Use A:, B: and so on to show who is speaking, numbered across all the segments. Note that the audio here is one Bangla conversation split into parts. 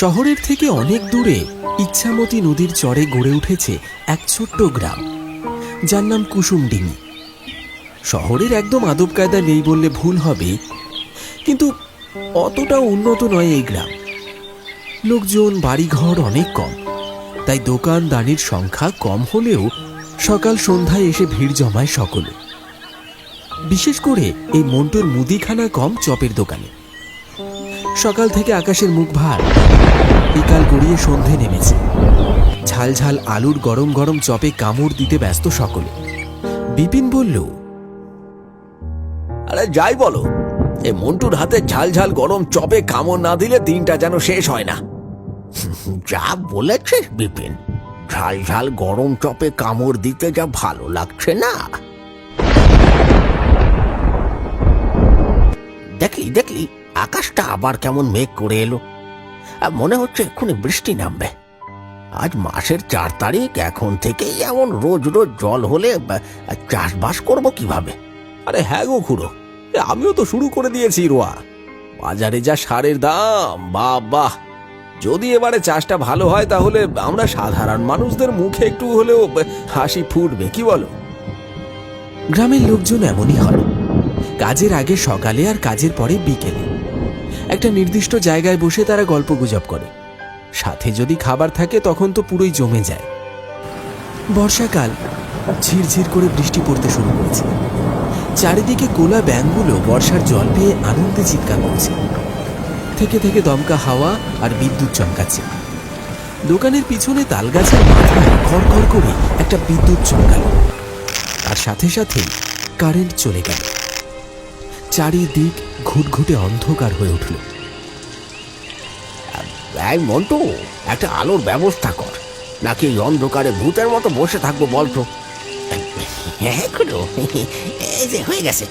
A: শহরের থেকে অনেক দূরে ইচ্ছামতি নদীর চরে গড়ে উঠেছে এক ছোট্ট গ্রাম। যার নাম কুসুমডিঙ্গি শহরের একদম আদব কায়দা নেই বললে ভুল হবে, কিন্তু অতটাও উন্নত নয় এই গ্রাম। লোকজন, বাড়িঘর অনেক কম, তাই দোকানদানির সংখ্যা কম হলেও সকাল সন্ধ্যায় এসে ভিড় জমায় সকলে। বিশেষ করে এই মন্টুর মুদিখানা কম চপের দোকানে। সকাল থেকে আকাশের মুখ ভার। বিকাল গড়িয়ে সন্ধে নেমেছে। ঝাল ঝাল আলুর গরম গরম চপে কামড় দিতে ব্যস্ত সকলে। বিপিন বলল,
B: আরে যাই বলো, এ মন্টুর হাতে ঝাল ঝাল গরম চপে কামড় না দিলে দিনটা যেন শেষ হয় না। যা বলেছিস বিপিন, ঝাল ঝাল গরম চপে কামড় দিতে যা ভালো লাগছে না। দেখলি দেখলি আকাশটা আবার কেমন মেঘ করে এলো। আর মনে হচ্ছে এক্ষুনি বৃষ্টি নামবে। আজ মাসের চার তারিখ এখন থেকেই এমন রোজ রোজ জল হলে চাষবাস করব কীভাবে? আরে হ্যাঁ গো খুড়ো আমিও তো শুরু করে দিয়েছি রোয়া। বাজারে যা সারের দাম বাহ যদি এবারে চাষটা ভালো হয় তাহলে আমরা সাধারণ মানুষদের মুখে একটু হলেও হাসি ফুটবে কি বলো?
A: গ্রামের লোকজন এমনই হয়। কাজের আগে সকালে আর কাজের পরে বিকেলে। একটা নির্দিষ্ট জায়গায় বসে তারা গল্পগুজব করে। সাথে যদি খাবার থাকে, তখন তো পুরোই জমে যায়। বর্ষাকাল ঝিরঝির করে বৃষ্টি পড়তে শুরু করেছে। চারিদিকে গোলা ব্যাঙগুলো বর্ষার জল পেয়ে আনন্দে চিৎকার করছে। থেকে থেকে দমকা হাওয়া আর বিদ্যুৎ চমকাচ্ছে। দোকানের পিছনে তালগাছের মাথায় খড়খড় করে একটা বিদ্যুৎ চমকালো। তার সাথে সাথে কারেন্ট চলে গেল। চারিদিক ঘুটঘুটে অন্ধকার হয়ে উঠল।
B: এই মন্টু একটা আলোর ব্যবস্থা কর। নাকি এই অন্ধকারে ভূতের মতো বসে থাকব বলতো হ্যাঁ খুড়ো। এই যে হয়ে গেছে।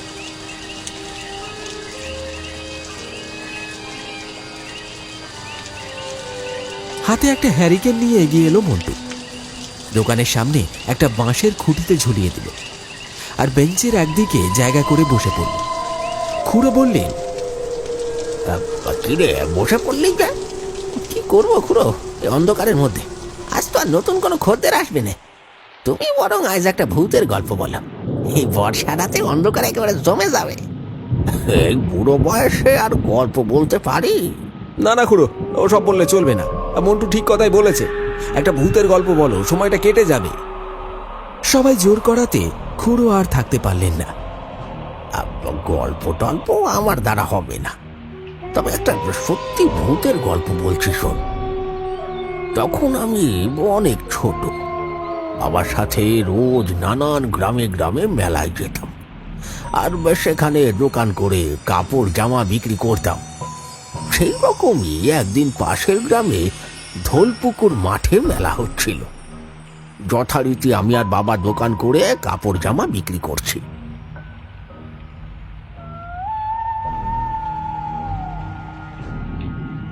A: হাতে একটা হ্যারিকেন নিয়ে এগিয়ে এলো মন্টু। দোকানের সামনে একটা বাঁশের খুঁটিতে ঝুলিয়ে দিল। আর বেঞ্চের একদিকে জায়গা করে বসে পড়ল। খুড়ো বললেন
B: কি রে বসে পড়লি যা কি করব খুড়ো? এই অন্ধকারের মধ্যে। আজ তো আর নতুন কোনো খদ্দের আসবে না। তুমি বরং আজ একটা ভূতের গল্প বলো। এই বর্ষা রাতে অন্ধকার একেবারে জমে যাবে। এই বুড়ো বয়সে আর গল্প বলতে পারি?
C: না না খুড়ো ওসব বললে চলবে না। মন্টু ঠিক কথাই বলেছে। একটা ভূতের গল্প বলো সময়টা কেটে যাবে।
A: সবাই জোর করাতে খুড়ো আর থাকতে পারলেন না।
B: গল্প টল্প আমার দ্বারা হবে না। তবে একটা সত্যি ভূতের গল্প বলছি শোন। তখন আমি অনেক ছোট। বাবার সাথে রোজ নানান গ্রামে গ্রামে মেলায় যেতাম। আর সেখানে দোকান করে কাপড় জামা বিক্রি করতাম। সেই রকমই একদিন পাশের গ্রামে ধোলপুকুর মাঠে মেলা হচ্ছিল। যথারীতি আমি আর বাবা দোকান করে কাপড় জামা বিক্রি করছি।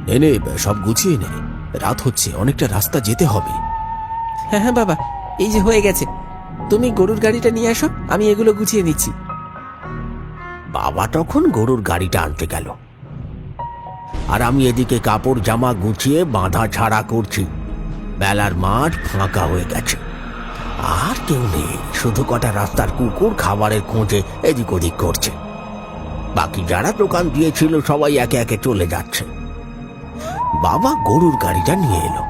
A: এনে সব গুছিয়ে নে। রাত হচ্ছে অনেকটা রাস্তা যেতে হবে। হ্যাঁ হ্যাঁ বাবা এই যে হয়ে গেছে। তুমি গরুর গাড়িটা নিয়ে আসো আমি এগুলো গুছিয়ে নিচ্ছি।
B: বাবা তখন গরুর গাড়িটা আনতে গেল। আর আমি এদিকে কাপড় জামা গুছিয়ে বাঁধা ছাড়া করছি। বেলার মাঠ ফাঁকা হয়ে গেছে। আর কেউ নেই শুধু কটা রাস্তার কুকুর খাবারের খোঁজে এদিক ওদিক করছে। বাকি যারা দোকান দিয়েছিল সবাই একে একে চলে যাচ্ছে। বাবা গরুর গাড়িটা নিয়ে এলো।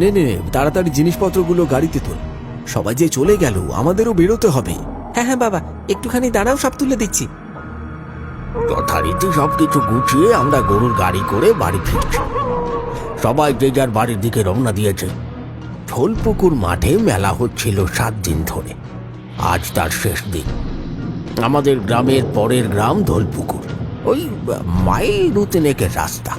A: নে নে তাড়াতাড়ি জিনিসপত্রগুলো গাড়িতে তোল। সবাই যে চলে গেল আমাদেরও বেরোতে হবে। হ্যাঁ হ্যাঁ বাবা একটুখানি দাঁড়াও সব তুলে দিচ্ছি।
B: যথারীতি সবকিছু গুছিয়ে আমরা গরুর গাড়ি করে বাড়ি ফিরছি। সবাই যে যার বাড়ির দিকে রওনা দিয়েছে। ঝোলপুকুর মাঠে মেলা হচ্ছিল সাত দিন ধরে। আজ তার শেষ দিন। আমাদের গ্রামের পরের গ্রাম ধোলপুকুর ওই মাইল রুতিনেকের রাস্তা।